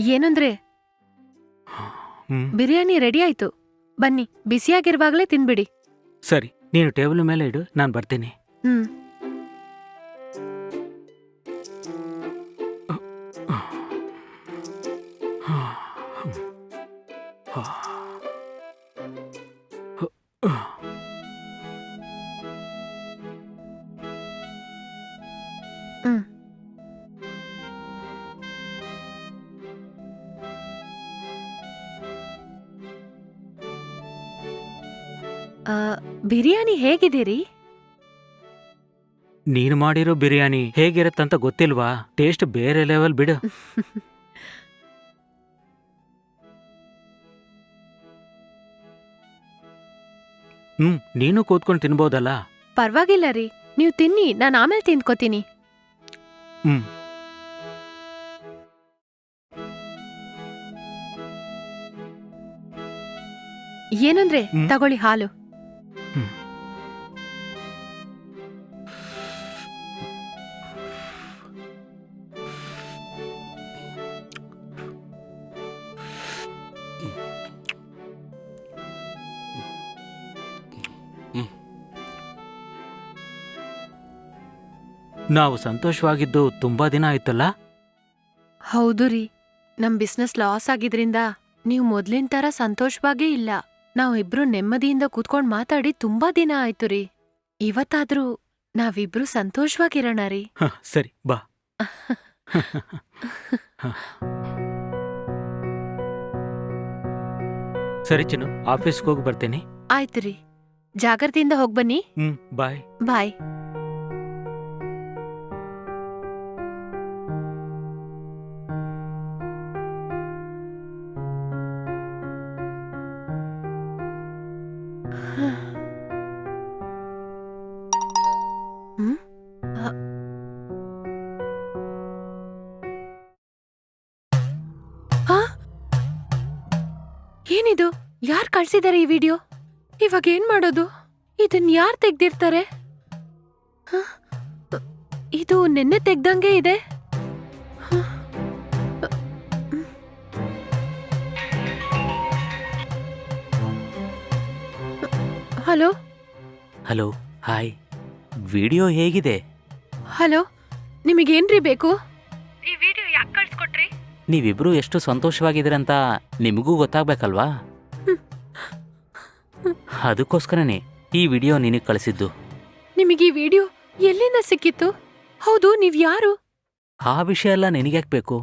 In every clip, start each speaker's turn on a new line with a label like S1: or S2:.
S1: ಏನಂದ್ರೆ? ಬಿರಿಯಾನಿ ರೆಡಿ ಆಯ್ತು. ಬನ್ನಿ ಬಿಸಿಯಾಗಿರುವಾಗಲೇ ತಿನ್ಬಿಡಿ.
S2: ಸರಿ ನೀನು ಟೇಬಲ್ ಮೇಲೆ ಇಡು ನಾನು ಬರ್ತೀನಿ.
S1: ಹ್ಮ್. ಹ್ಮ್. ಆ, ಬಿರಿಯಾನಿ ಹೇಗಿದ್ದೀರಿ?
S2: ನೀನು ಮಾಡಿರೋ ಬಿರಿಯಾನಿ ಹೇಗಿರತ್ತಂತ ಗೊತ್ತಿಲ್ವಾ? ಟೇಸ್ಟ್ ಬೇರೆ ಲೆವೆಲ್ ಬಿಡು. ಹ್ಮ್ ನೀನು ಕೂತ್ಕೊಂಡು ತಿನ್ಬೋದಲ್ಲ?
S1: ಪರವಾಗಿಲ್ಲ ರೀ. ನೀವು ತಿನ್ನಿ ನಾನು ಆಮೇಲೆ ತಿಂದ್ಕೋತೀನಿ.
S2: ಹ್ಮ್.
S1: ಏನಂದ್ರೆ
S2: ಹ್ಮ್.
S1: ತಗೊಳ್ಳಿ ಹಾಲು.
S2: ನಾವು ಸಂತೋಷವಾಗಿದ್ದು ತುಂಬಾ ದಿನ ಆಯ್ತಲ್ಲ?
S1: ಹೌದು ರೀ. ನಮ್ ಬಿಸ್ನೆಸ್ ಲಾಸ್ ಆಗಿದ್ರಿಂದ ನೀವು ಮೊದ್ಲಿನ ತರ ಸಂತೋಷವಾಗೇ ಇಲ್ಲ. ನಾವಿಬ್ರು ನೆಮ್ಮದಿಯಿಂದ ಕೂತ್ಕೊಂಡ್ ಮಾತಾಡಿ ತುಂಬಾ ದಿನ ಆಯ್ತು ರೀ. ಇವತ್ತಾದ್ರೂ ನಾವಿಬ್ರು ಸಂತೋಷವಾಗಿರೋಣ ರೀ.
S2: ಹ, ಸರಿ ಬಾ. ಸರಿ ಚಿನ್ನು ಆಫೀಸ್ಗೆ ಹೋಗಿ ಬರ್ತೀನಿ.
S1: ಆಯ್ತು ರೀ. ಜಾಗ್ರತೆಯಿಂದ ಹೋಗ್ಬನ್ನಿ
S2: ಹ್ಮ್ ಬಾಯ್.
S1: ಬಾಯ್. ಏನಿದು? ಯಾರ್ ಕಳ್ಸಿದಾರೆ ಈ ವಿಡಿಯೋ? ಇವಾಗ ಏನ್ ಮಾಡೋದು? ಇದನ್ ಯಾರ್ ತೆಗ್ದಿರ್ತಾರೆ? ಇದು ನಿನ್ನೆ ತೆಗ್ದಂಗೆ ಇದೆ? ಹಲೋ?
S3: Hello, hi. ವಿಡಿಯೋ ಹೇಗಿದೆ?
S1: ಹಲೋ ನಿಮಗೇನ್ರಿ ಬೇಕು? ಈ ವಿಡಿಯೋ ಯಾಕೆ ಕಳ್ಸ್ಕೊಟ್ರಿ?
S3: ನೀವಿಬ್ರು ಎಷ್ಟು ಸಂತೋಷವಾಗಿದ್ದೀರಂತ ನಿಮಗೂ ಗೊತ್ತಾಗ್ಬೇಕಲ್ವಾ? ಅದಕ್ಕೋಸ್ಕರನೇ ಈ ವಿಡಿಯೋ ನಿನಗೆ ಕಳಿಸಿದ್ದು.
S1: ನಿಮಗೆ ಈ ವಿಡಿಯೋ ಎಲ್ಲಿಂದ ಸಿಕ್ಕಿತ್ತು? ಹೌದು ನೀವು ಯಾರು?
S3: ಆ ವಿಷಯ ಎಲ್ಲ ನಿನಗ್ಯಾಕೆ ಬೇಕು?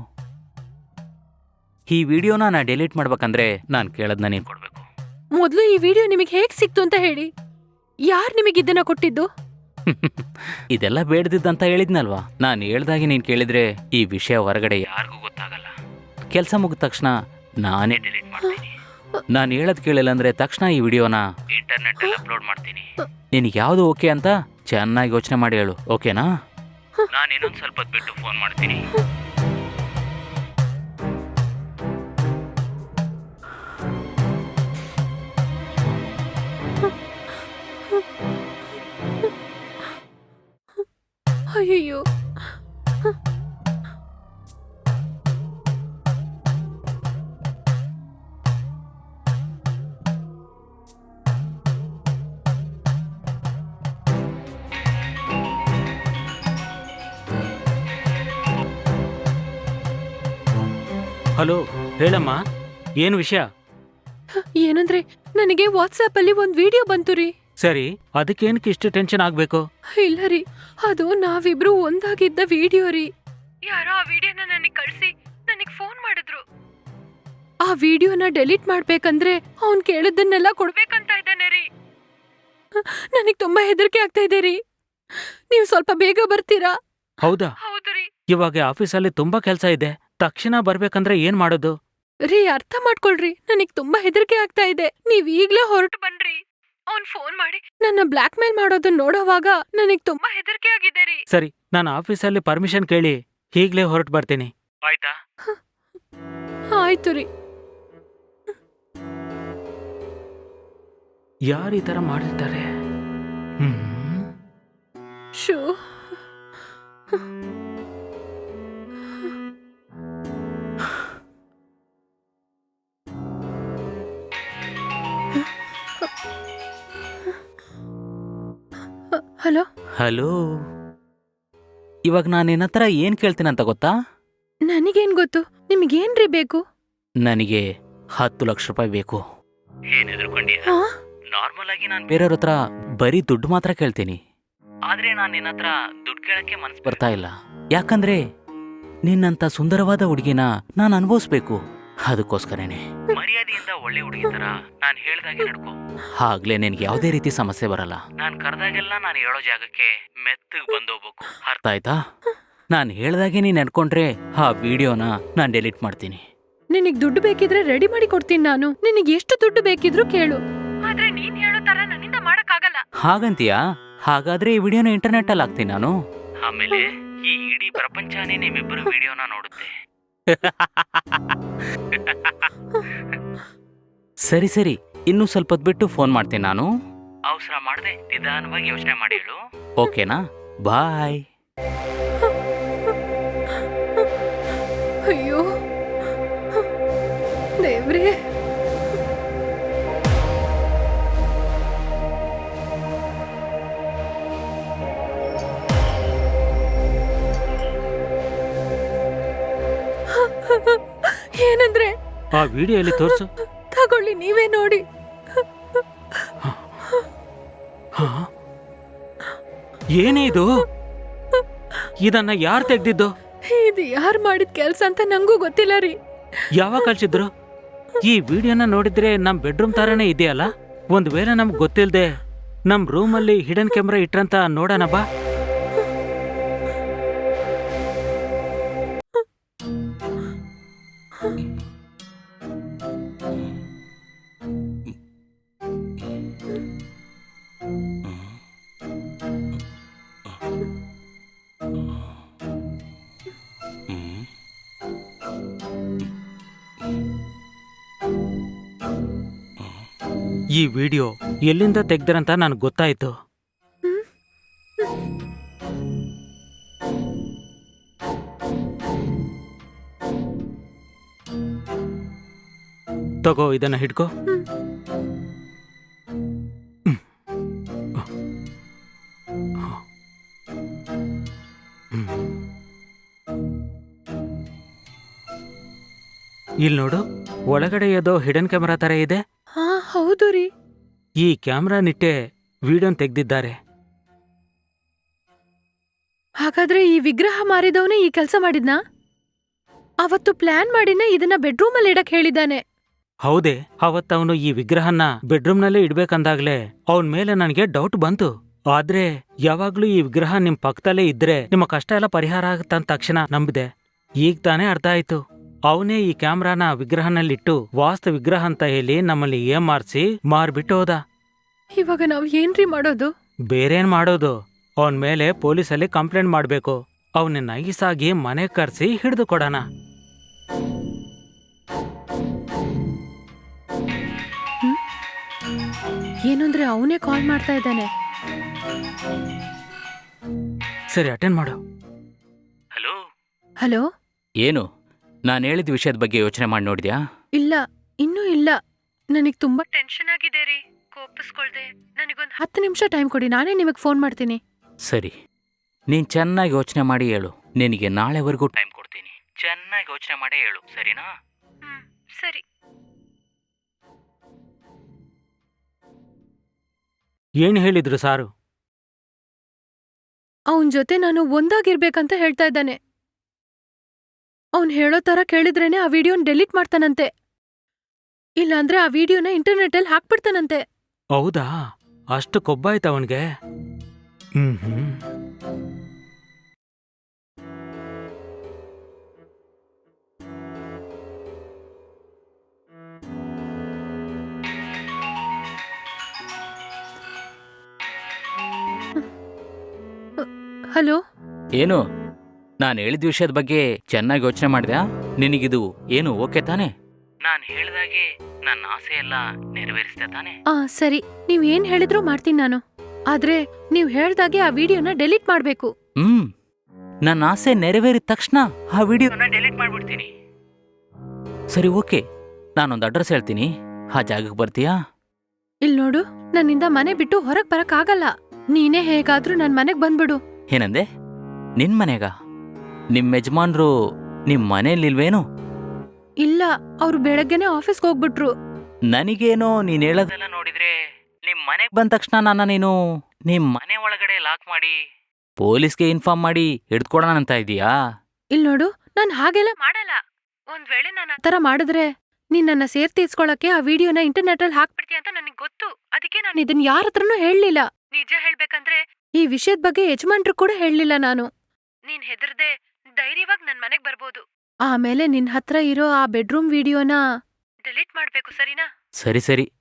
S3: ಈ ವಿಡಿಯೋನ ನಾ ಡಿಲೀಟ್ ಮಾಡ್ಬೇಕಂದ್ರೆ ನಾನು ಕೇಳದ್ನ ನೀನು ಕೊಡಬೇಕು.
S1: ಮೊದಲು ಈ ವಿಡಿಯೋ ನಿಮಗೆ ಹೇಗೆ ಸಿಕ್ತು ಅಂತ ಹೇಳಿ. ಯಾರು ನಿಮಗೆ ಇದನ್ನ ಕೊಟ್ಟಿದ್ದು?
S3: ಇದೆಲ್ಲ ಬೇಡದಿದ್ದಂತ ಹೇಳಿದ್ನಲ್ವಾ? ನಾನು ಹೇಳ್ದಾಗೆ ನೀನು ಕೇಳಿದ್ರೆ ಈ ವಿಷಯ ಹೊರಗಡೆ ಯಾರಿಗೂ ಗೊತ್ತಾಗಲ್ಲ. ಕೆಲಸ ಮುಗಿದ ತಕ್ಷಣ ನಾನೇ ಡಿಲೀಟ್ ಮಾಡ್ತೀನಿ. ನಾನು ಹೇಳೋದು ಕೇಳಿಲ್ಲ ಅಂದ್ರೆ ತಕ್ಷಣ ಈ ವಿಡಿಯೋನ ಇಂಟರ್ನೆಟ್ ಅಪ್ಲೋಡ್ ಮಾಡ್ತೀನಿ. ನಿನಗೆ ಯಾವುದು ಓಕೆ ಅಂತ ಚೆನ್ನಾಗಿ ಯೋಚನೆ ಮಾಡಿ ಹೇಳು ಓಕೆನಾ ನಾನು ಇನ್ನೊಂದು ಸ್ವಲ್ಪ ಬಿಟ್ಟು ಫೋನ್ ಮಾಡ್ತೀನಿ.
S2: ಹಲೋ ಹೇಳಮ್ಮ ಏನು ವಿಷಯ?
S1: ಏನಂದ್ರೆ ನನಗೆ ವಾಟ್ಸ್ಆಪ್ ಅಲ್ಲಿ ಒಂದ್ ವಿಡಿಯೋ ಬಂತು ರೀ.
S2: ಸರಿ ಅದಕ್ಕೇನಕ್ಕೆ ಇಷ್ಟು ಟೆನ್ಷನ್ ಆಗ್ಬೇಕು?
S1: ಇಲ್ಲ ರೀ ಅದು ನಾವಿಬ್ರು ಒಂದಾಗಿದ್ದ ವಿಡಿಯೋ ರೀ. ಯಾರೋ ಆ ವಿಡಿಯೋನ ನನಗೆ ಕಳ್ಸಿ ನನಗೆ ಫೋನ್ ಮಾಡಿದ್ರು. ಆ ವಿಡಿಯೋನ ಡೆಲೀಟ್ ಮಾಡ್ಬೇಕಂದ್ರೆ ಅವ್ನ್ ಕೇಳಿದ್ದನ್ನೆಲ್ಲ ಕೊಡ್ಬೇಕಂತ ಇದ್ದಾನೆ ರೀ. ನನಗೆ ತುಂಬಾ ಹೆದರಿಕೆ ಆಗ್ತಾ ಇದೆ ರೀ. ನೀವು ಸ್ವಲ್ಪ ಬೇಗ ಬರ್ತೀರಾ?
S2: ಹೌದಾ?
S1: ಹೌದು ರೀ.
S2: ಇವಾಗ ಆಫೀಸಲ್ಲಿ ತುಂಬಾ ಕೆಲಸ ಇದೆ. ತಕ್ಷಣ ಬರ್ಬೇಕಂದ್ರೆ ಏನ್ ಮಾಡೋದು?
S1: ರೀ ಅರ್ಥ ಮಾಡ್ಕೊಳ್ರಿ. ನನಗ್ ತುಂಬಾ ಹೆದರಿಕೆ ಆಗ್ತಾ ಇದೆ. ನೀವ್ ಈಗ್ಲೇ ಹೊರಟು ಬನ್ರಿ. ಅವ್ನ್ ಫೋನ್ ಮಾಡಿ ನನ್ನ ಬ್ಲಾಕ್ ಮೇಲ್ ಮಾಡೋದನ್ನ ನೋಡೋವಾಗ ನನಗ್ ತುಂಬಾ ಹೆದರಿಕೆ ಆಗಿದೆ ರೀ.
S2: ಸರಿ ನಾನು ಆಫೀಸಲ್ಲಿ ಪರ್ಮಿಷನ್ ಕೇಳಿ ಈಗ್ಲೇ ಹೊರಟು ಬರ್ತೀನಿ. ಆಯ್ತಾ?
S1: ಆಯ್ತು ರೀ.
S2: ಯಾರು ಈ ತರ ಮಾಡಿರ್ತಾರೆ? ಹ್ಮ್.
S1: ಶೋ. ಹಲೋ
S3: ಇವಾಗ ನಾನು ನಿನ್ನ ಏನು ಏನ್ ಕೇಳ್ತೀನಂತ ಗೊತ್ತಾ?
S1: ನನಗೇನ್ ಗೊತ್ತು? ನಿಮ್ಗೇನ್ರಿ ಬೇಕು?
S3: ನನಗೆ ಹತ್ತು ಲಕ್ಷ ರೂಪಾಯಿ ಬೇಕು. ಏನ್ ನಾರ್ಮಲ್ ಆಗಿ ನಾನು ಬೇರೆಯವ್ರ ಹತ್ರ ಬರೀ ದುಡ್ಡು ಮಾತ್ರ ಕೇಳ್ತೀನಿ. ಆದ್ರೆ ನಾನು ನಿನ್ನ ಹತ್ರ ದುಡ್ಡು ಕೇಳಕ್ಕೆ ಮನ್ಸು ಬರ್ತಾ ಇಲ್ಲ. ಯಾಕಂದ್ರೆ ನಿನ್ನಂತ ಸುಂದರವಾದ ಹುಡುಗಿನ ನಾನು ಅನುಭವಿಸ್ಬೇಕು. ಅದಕ್ಕೋಸ್ಕರನೇ. ಮರ್ಯಾದೆಯಿಂದ ಒಳ್ಳೆ ಹುಡುಗಿ ತರ ನಾನು ಹೇಳ್ದಾಗೆ ನಡ್ಕೋ. ಆಗ್ಲೇ ನಿನ್ಗೆ ಯಾವುದೇ ರೀತಿ ಸಮಸ್ಯೆ ಬರಲ್ಲ. ನಾನು ಕರೆದಾಗೆಲ್ಲ ನಾನು ಹೇಳೋ ಜಾಗಕ್ಕೆ ಮೆತ್ತಗ್ ಬಂದೋಗ್ಬೇಕು. ಅರ್ಥ ಆಯ್ತಾ? ನಾನು ಹೇಳ್ದಾಗೆ ನೀನ್ ನಡ್ಕೊಂಡ್ರೆ ಆ ವಿಡಿಯೋನ ನಾನು ಡೆಲೀಟ್ ಮಾಡ್ತೀನಿ.
S1: ನಿನಗೆ ದುಡ್ಡು ಬೇಕಿದ್ರೆ ರೆಡಿ ಮಾಡಿ ಕೊಡ್ತೀನಿ ನಾನು. ನಿನಗೆ ಎಷ್ಟು ದುಡ್ಡು ಬೇಕಿದ್ರು ಕೇಳು. ಆದ್ರೆ ನೀನ್ ಹೇಳೋ ತರ ನನ್ನಿಂದ ಮಾಡಕ್ಕಾಗಲ್ಲ.
S3: ಹಾಗಂತೀಯಾ? ಹಾಗಾದ್ರೆ ಈ ವಿಡಿಯೋನ ಇಂಟರ್ನೆಟ್ ಅಲ್ಲಿ ಹಾಕ್ತೀನಿ ನಾನು. ಆಮೇಲೆ ಈ ಇಡೀ ಪ್ರಪಂಚನೇ ನಿಮ್ಮಿಬ್ಬರು ವಿಡಿಯೋನ ನೋಡುತ್ತೆ. ಸರಿ ಸರಿ. ಇನ್ನು ಸ್ವಲ್ಪ ಹೊತ್ತು ಬಿಟ್ಟು ಫೋನ್ ಮಾಡ್ತೀನಿ ನಾನು. ಅವಸರ ಮಾಡದೆ ನಿಧಾನವಾಗಿ ಯೋಚನೆ ಮಾಡಿ ಹೇಳು. ಓಕೆನಾ? ಬಾಯ್.
S2: ಆ ವಿಡಿಯೋಲಿ ತೋರಿಸು.
S1: ತಗೊಳ್ಳಿ ನೀವೇ ನೋಡಿ.
S2: ಹಾ? ಏನೇ ಇದು? ಇದನ್ನ ಯಾರು ತೆಗ್ದಿದ್ದು?
S1: ಇದು ಯಾರು ಮಾಡಿದ ಕೆಲಸ ಅಂತ ನಂಗೂ ಗೊತ್ತಿಲ್ಲ ರೀ.
S2: ಯಾವಾಗ ಕಳ್ಸಿದ್ರು? ಈ ವಿಡಿಯೋನ ನೋಡಿದ್ರೆ ನಮ್ ಬೆಡ್ರೂಮ್ ತರನೇ ಇದೆಯಲ್ಲ? ಒಂದ್ ವೇಳೆ ನಮ್ಗೆ ಗೊತ್ತಿಲ್ಲದೆ ನಮ್ ರೂಮಲ್ಲಿ ಹಿಡನ್ ಕ್ಯಾಮ್ರಾ ಇಟ್ರಂತ ನೋಡೋಣ ಬಾ. ಈ ವಿಡಿಯೋ ಎಲ್ಲಿಂದ ತೆಗ್ದರಂತ ನನಗೆ ಗೊತ್ತಾಯ್ತು ತಗೋ, ಇದನ್ನ ಹಿಡ್ಕೋ
S1: ಹ್ಮ್.
S2: ಹ್ಮ್. ಹ್ಮ್. ಇಲ್ ನೋಡು, ಒಳಗಡೆ ಯಾವುದೋ ಹಿಡನ್ ಕ್ಯಾಮರಾ ತರ ಇದೆ
S1: ಹಾ ಹೌದು ರೀ.
S2: ಈ ಕ್ಯಾಮ್ರಾ ನಿಟ್ಟೆ ವಿಡಿಯೋನ್ ತೆಗೆದಿದ್ದಾರೆ.
S1: ಹಾಗಾದ್ರೆ ಈ ವಿಗ್ರಹ ಮಾರಿದವನೇ ಈ ಕೆಲಸ ಮಾಡಿದ್ನ? ಅವತ್ತು ಪ್ಲಾನ್ ಮಾಡಿನೇ ಇದನ್ನ ಬೆಡ್ರೂಮ್ ಅಲ್ಲಿ ಇಡಕ್ ಹೇಳಿದ್ದಾನೆ.
S2: ಹೌದೇ ಅವತ್ತವನು ಈ ವಿಗ್ರಹನ ಬೆಡ್ರೂಮ್ನಲ್ಲೇ ಇಡ್ಬೇಕಂದಾಗ್ಲೇ ಅವನ್ ಮೇಲೆ ನನಗೆ ಡೌಟ್ ಬಂತು. ಆದ್ರೆ ಯಾವಾಗ್ಲೂ ಈ ವಿಗ್ರಹ ನಿಮ್ ಪಕ್ಕದಲ್ಲೇ ಇದ್ರೆ ನಿಮ್ಮ ಕಷ್ಟ ಎಲ್ಲ ಪರಿಹಾರ ಆಗುತ್ತಂದ ತಕ್ಷಣ ನಂಬಿದೆ. ಈಗ ತಾನೇ ಅರ್ಥ ಆಯ್ತು. ಅವನೇ ಈ ಕ್ಯಾಮ್ರಾನ ವಿಗ್ರಹನಲ್ಲಿಟ್ಟು ವಾಸ್ತು ವಿಗ್ರಹ ಅಂತ ಹೇಳಿ ನಮ್ಮಲ್ಲಿ ಏಮಾರ್ಸಿ ಮಾರ್ಬಿಟ್ಟು ಹೋದ.
S1: ಇವಾಗ ನಾವ್ ಏನ್ರಿ ಮಾಡೋದು?
S2: ಬೇರೇನ್ ಮಾಡೋದು? ಅವನ್ ಮೇಲೆ ಪೊಲೀಸಲ್ಲಿ ಕಂಪ್ಲೇಂಟ್ ಮಾಡ್ಬೇಕು. ಅವನ ನೈಸಾಗಿ ಮನೆ ಕರ್ಸಿ ಹಿಡಿದು ಕೊಡೋಣ.
S1: ಏನಂದ್ರೆ ಅವನೇ ಕಾಲ್ ಮಾಡ್ತಾ ಇದ್ದಾನೆ?
S2: ಸರಿ ಅಟೆಂಡ್ ಮಾಡು.
S3: ಹಲೋ
S1: ಹಲೋ
S3: ಏನು? ನಾನು ಹೇಳಿದ ವಿಷಯದ ಬಗ್ಗೆ ಯೋಚನೆ ಮಾಡಿ ನೋಡಿದ್ಯಾ?
S1: ಇಲ್ಲ ಇನ್ನೂ ಇಲ್ಲ. ನನಗೆ ತುಂಬಾ ಟೆನ್ಷನ್ ಆಗಿದೆ ರೀ. ಕೋಪಿಸ್ಕೊಳ್ದೆ. ನನಗೊಂದು ಹತ್ತು ನಿಮಿಷ ಟೈಮ್ ಕೊಡಿ ನಾನೇ ನಿಮಗೆ ಫೋನ್ ಮಾಡ್ತೀನಿ.
S3: ಸರಿ. ನೀನು ಚೆನ್ನಾಗಿ ಯೋಚನೆ ಮಾಡಿ ಹೇಳು. ನಿನಗೆ ನಾಳೆವರೆಗೂ ಟೈಮ್ ಕೊಡ್ತೀನಿ. ಚೆನ್ನಾಗಿ ಯೋಚನೆ ಮಾಡಿ ಹೇಳು ಸರಿನಾ?
S1: ಹ್ಮ್ ಸರಿ.
S2: ಏನು ಹೇಳಿದ್ರು ಸಾರು?
S1: ಅವನ ಜೊತೆ ನಾನು ಒಂದಾಗಿರ್ಬೇಕಂತ ಹೇಳ್ತಾ ಇದ್ದಾನೆ. ಅವ್ನ್ ಹೇಳೋ ಥರ ಕೇಳಿದ್ರೇನೆ ಆ ವಿಡಿಯೋನ್ ಡೆಲೀಟ್ ಮಾಡ್ತಾನಂತೆ ಇಲ್ಲಾಂದ್ರೆ ಆ ವಿಡಿಯೋನ ಇಂಟರ್ನೆಟ್ಟಲ್ಲಿ ಹಾಕ್ಬಿಡ್ತಾನಂತೆ
S2: ಹೌದಾ ಅಷ್ಟು ಕೊಬ್ಬಾಯ್ತ ಅವನ್ಗೆ ಹ್ಮ್ ಹ್ಮ್
S1: ಹಲೋ
S3: ಏನು ನಾನು ಹೇಳಿದ ವಿಷಯದ ಬಗ್ಗೆ ಚೆನ್ನಾಗಿ ಯೋಚನೆ ಮಾಡಿದ್ಯಾ? ನಿನಗಿದು ಏನು ಓಕೆ ತಾನೆ? ನಾನು ಹೇಳಿದಾಗೆ ನನ್ನ ಆಸೆ ಎಲ್ಲ ನೆರವೇರಿಸ್ದೆ ತಾನೆ?
S1: ಆ ಸರಿ. ನೀವ್ ಏನ್ ಹೇಳಿದ್ರು ಮಾಡ್ತೀನಿ ನಾನು. ಆದ್ರೆ ನೀವ್ ಹೇಳ್ದಾಗೆ ಆ ವಿಡಿಯೋನ ಡೆಲೀಟ್ ಮಾಡ್ಬೇಕು.
S3: ಹ್ಮ್. ನನ್ನ ಆಸೆ ನೆರವೇರಿದ ತಕ್ಷಣ ಆ ವಿಡಿಯೋನ ಡೆಲೀಟ್ ಮಾಡ್ಬಿಡ್ತೀನಿ. ಸರಿ ಓಕೆ. ನಾನೊಂದು ಅಡ್ರೆಸ್ ಹೇಳ್ತೀನಿ. ಆ ಜಾಗಕ್ಕೆ ಬರ್ತೀಯಾ?
S1: ಇಲ್ ನೋಡು ನನ್ನಿಂದ ಮನೆ ಬಿಟ್ಟು ಹೊರಗೆ ಬರಕ್ ಆಗಲ್ಲ ನೀನೇ ಹೇಗಾದ್ರೂ ನನ್ ಮನೆಗ್ ಬಂದ್ಬಿಡು.
S3: ಏನಂದೆ? ನಿನ್ ಮನೆಗ? ನಿಮ್ ಯಜಮಾನ್ರು ನಿಮ್ ಮನೇಲಿಲ್ವೇನು
S1: ಇಲ್ಲ ಅವ್ರು ಬೆಳಗ್ಗೆನೆ ಆಫೀಸ್ಗೆ ಹೋಗ್ಬಿಟ್ರು.
S3: ನನಗೇನೋ ನೀನ್ ಹೇಳೋದೆಲ್ಲ ನೋಡಿದ್ರೆ ನಿಮ್ ಮನೆಗ್ ಬಂದ ತಕ್ಷಣ ನನ್ನ ನೀನು ನಿಮ್ ಮನೆ ಒಳಗಡೆ ಲಾಕ್ ಮಾಡಿ ಪೊಲೀಸ್ಗೆ ಇನ್ಫಾರ್ಮ್ ಮಾಡಿ ಹಿಡ್ಕೊಡೋಣ ಅಂತ ಇದೀಯಾ?
S1: ಇಲ್ ನೋಡು ನಾನ್ ಹಾಗೆಲ್ಲ ಮಾಡಲ್ಲ. ಒಂದ್ ವೇಳೆ ನಾನು ಆತರ ಮಾಡಿದ್ರೆ ನೀನ್ ನನ್ನ ಸೇರ್ ತೀರ್ಸ್ಕೊಳಕ್ಕೆ ಆ ವಿಡಿಯೋನ ಇಂಟರ್ನೆಟ್ ಅಲ್ಲಿ ಹಾಕ್ಬಿಡ್ತೀಯ ಅಂತ ನನಗ್ ಗೊತ್ತು. ಅದಕ್ಕೆ ನಾನು ಇದನ್ನ ಯಾರ ಹತ್ರನೂ ಹೇಳಲಿಲ್ಲ. ನಿಜ ಹೇಳ್ಬೇಕಂದ್ರೆ ಈ ವಿಷಯದ ಬಗ್ಗೆ ಯಜಮಾನ್ರು ಕೂಡ ಹೇಳಲಿಲ್ಲ ನಾನು. ನೀನ್ ಹೆದರ್ದೆ ಧೈರ್ಯವಾಗಿ ನನ್ ಮನೆಗ್ ಬರ್ಬೋದು. ಆಮೇಲೆ ನಿನ್ ಹತ್ರ ಇರೋ ಆ ಬೆಡ್ರೂಮ್ ವಿಡಿಯೋನ ಡಿಲೀಟ್ ಮಾಡ್ಬೇಕು ಸರಿನಾ?
S3: ಸರಿ ಸರಿ.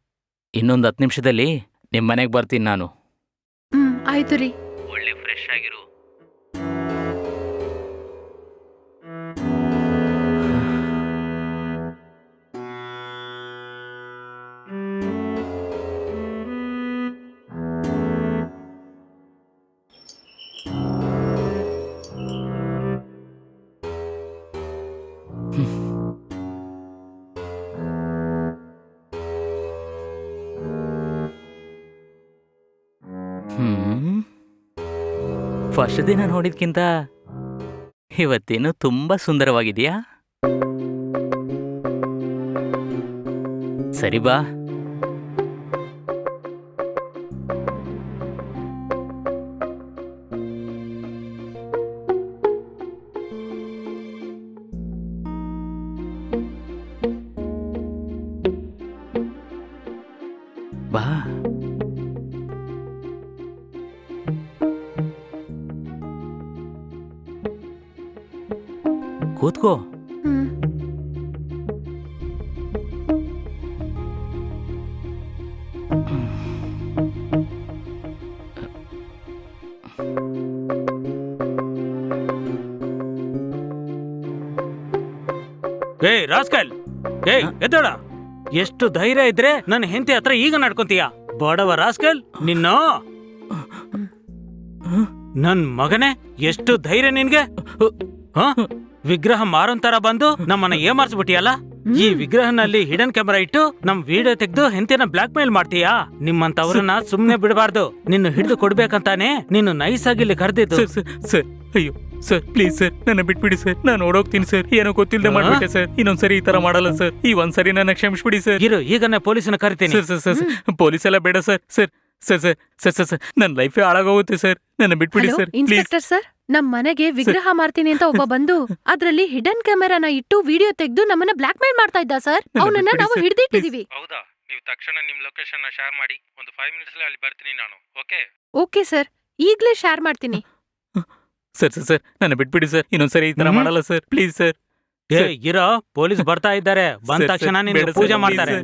S3: ಇನ್ನೊಂದು ಹತ್ತು ನಿಮಿಷದಲ್ಲಿ ನಿಮ್ ಮನೆಗ್ ಬರ್ತೀನಿ ನಾನು.
S1: ಹ್ಮ್ ಆಯ್ತು ರೀ.
S3: ಒಳ್ಳೆ ಫ್ರೆಶ್ ಆಗಿರು. ಹ್ಮ್. ಫಸ್ಟ್ ದಿನ ನೋಡಿದ್ಕಿಂತ ಇವತ್ತೇನು ತುಂಬಾ ಸುಂದರವಾಗಿದೆಯಾ? ಸರಿ ಬಾ. ಬಾ
S2: ಏಯ್ ರಾಸ್ಕಲ್! ಏಯ್ ಎದ್ದೋಡ ಎಷ್ಟು ಧೈರ್ಯ ಇದ್ರೆ ನನ್ನ ಹೆಂಡತಿ ಹತ್ರ ಈಗ ನಡ್ಕೊಂತೀಯ? ಬಡವ ರಾಸ್ಕಲ್ ನಿನ್ನ? ನನ್ ಮಗನೇ ಎಷ್ಟು ಧೈರ್ಯ ನಿನ್ಗೆ? ಹ? ವಿಗ್ರಹ ಮಾರೋನ್ ತರ ಬಂದು ನಮ್ಮನ್ನ ಏಮಾರ್ಸ್ಬಿಟ್ಟಿಯಲ್ಲ? ಈ ವಿಗ್ರಹನಲ್ಲಿ ಹಿಡನ್ ಕ್ಯಾಮೆರಾ ಇಟ್ಟು ನಮ್ ವಿಡಿಯೋ ತೆಗೆದು ಹೆಂತಿನ ಬ್ಲಾಕ್ ಮೇಲ್ ಮಾಡ್ತೀಯಾ? ನಿಮ್ಮಂತವ್ರನ್ನ ಸುಮ್ನೆ ಬಿಡಬಾರ್ದು. ನಿನ್ನ ಹಿಡಿದು ಕೊಡ್ಬೇಕಂತಾನೆ ನೀನು ನೈಸ್ ಆಗಿ ಇಲ್ಲಿ ಕರೆದಿದ್ದು.
S4: ಸರ್ ಸರ್ ಸರ್ ಅಯ್ಯೋ ಸರ್ ಪ್ಲೀಸ್ ಸರ್ ನನ್ನ ಬಿಟ್ಬಿಡಿ ಸರ್. ನಾನು ಓಡೋಗ್ತೀನಿ ಸರ್. ಏನೋ ಗೊತ್ತಿಲ್ಲದೆ? ಮಾಡ್ಬಿಟ್ಟೆ ಸರ್. ಇನ್ನೊಂದ್ಸರಿ ಈ ತರ ಮಾಡಲ್ಲ ಸರ್. ಈ ಒಂದ್ಸರಿ ನನ್ನ ಕ್ಷಮಿಸ್ಬಿಡಿ ಸರ್.
S2: ಇರು ಈಗನೇ ಪೊಲೀಸನ ಕರಿತೀನಿ.
S4: ಸರ್ ಸರ್ ಸರ್ ಪೊಲೀಸ್ ಎಲ್ಲ ಬೇಡ sir. Sir sir sir sir sir sir. ನನ್ನ ಲೈಫೇ ಹಾಳಾಗೋಗುತ್ತೆ ಸರ್. ನನ್ನ ಬಿಟ್ಬಿಡಿ ಸರ್. Please
S1: inspector sir. ನಮ್ ಮನೆಗೆ ವಿಗ್ರಹ ಮಾಡ್ತೀನಿ ಅಂತ ಒಬ್ಬ ಬಂದು ಅದ್ರಲ್ಲಿ ಹಿಡನ್ ಕ್ಯಾಮೆರಾನ ಇಟ್ಟು ವಿಡಿಯೋ ತೆಗೆದು ನಮ್ಮನ್ನ ಬ್ಲಾಕ್ ಮೇಲ್ ಮಾಡ್ತಾ ಇದ್ದ ಸರ್
S4: ನನ್ನ
S1: ಅವನನ್ನ ನಾವು ಹಿಡಿದಿಟ್ಟಿದೀವಿ.
S5: ಹೌದಾ? ನೀವು ತಕ್ಷಣ ನಿಮ್ಮ ಲೊಕೇಶನ್ನ ಶೇರ್ ಮಾಡಿ. ಒಂದು ಫೈವ್ ಮಿನಿಟ್ಸ್ ಅಲ್ಲಿ ಬರ್ತೀನಿ ನಾನು. ಓಕೆ
S1: ಓಕೆ ಸರ್ ಈಗ್ಲೇ ಶೇರ್ ಮಾಡ್ತೀನಿ.
S4: ಸರ್ ಸರ್ ಸರ್ ನನ್ನ ಬಿಟ್ಬಿಡಿ ಸರ್. ಇನ್ನೊಂದ್ಸರಿ ಈ ತರ? ಮಾಡಲ್ಲ ಸರ್. ಪ್ಲೀಸ್ ಸರ್
S2: ಏ ಇರೋ ಪೊಲೀಸ್ ಬರ್ತಾ ಇದ್ದಾರೆ. ಬಂದ
S4: ಸರ್,
S2: ತಕ್ಷಣ
S4: ಸರ್,
S2: ನಿನ್ನ
S4: ಬೇಡ
S2: ಪೂಜೆ ಮಾಡ್ತಾರೆ.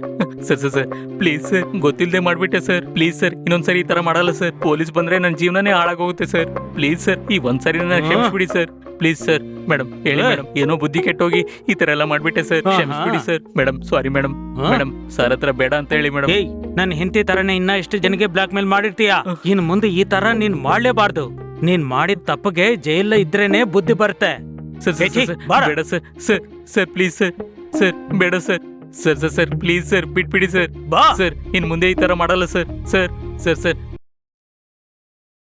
S4: Sir. Sir sir please sir ಗೊತ್ತಿಲ್ಲದೆ ಮಾಡ್ಬಿಟ್ಟೆ ಸರ್. ಪ್ಲೀಸ್ ಸರ್ ಇನ್ನೊಂದ್ಸರಿ ಈ ತರ ಮಾಡಲ್ಲ ಸರ್. ಪೊಲೀಸ್ ಬಂದ್ರೆ ನನ್ನ ಜೀವನನೇ ಹಾಳಾಗೋಗುತ್ತೆ ಸರ್. ಪ್ಲೀಸ್ ಸರ್ ಈ ಒಂದ್ಸರಿ ನನ್ನ
S2: ಹಾ.
S4: ಕ್ಷಮಿಸ್ಬಿಡಿ ಸರ್. ಪ್ಲೀಸ್ ಸರ್ ಮೇಡಮ್ ಹೇಳಿ
S2: ಏ.
S4: ಮೇಡಮ್ ಏನೋ ಬುದ್ಧಿ ಕೆಟ್ಟೋಗಿ ಈ ತರ ಎಲ್ಲ ಮಾಡ್ಬಿಟ್ಟೆ ಸರ್.
S2: ಹಾ,
S4: ಕ್ಷಮಿಸ್ಬಿಡಿ
S2: ಹಾ.
S4: ಸರ್. ಮೇಡಮ್ ಸಾರಿ ಮೇಡಮ್
S2: ಹಾ?
S4: ಮೇಡಮ್ ಸರ್ ಹತ್ರ ಬೇಡ ಅಂತ ಹೇಳಿ ಮೇಡಮ್
S2: ಏಯ್ ನನ್ನ ಹೆಂಡತಿ ತರನೇ ಇನ್ನ ಎಷ್ಟು ಜನಕ್ಕೆ ಬ್ಲಾಕ್ ಮೇಲ್ ಮಾಡಿರ್ತೀಯಾ ಇನ್ ಮುಂದೆ ಈ ತರ ನೀನ್ ಮಾಡ್ಲೇಬಾರ್ದು. ನೀನ್ ಮಾಡಿದ ತಪ್ಪಗೆ ಜೈಲ ಇದ್ರೇನೆ ಬುದ್ಧಿ ಬರುತ್ತೆ.
S4: ಸರ್ ಸರ್
S2: ಏ, ಛೀ,
S4: ಸರ್
S2: ಬಾರ.
S4: ಬೇಡ sir sir sir please sir sir ಬೇಡ sir sir sir sir please sir ಬಿಟ್ಬಿಡಿ ಸರ್
S2: ಬಾ
S4: ಸರ್ ಇನ್ ಮುಂದೆ ಈ ತರ ಮಾಡಲ್ಲ ಸರ್ ಸರ್ ಸರ್ ಸರ್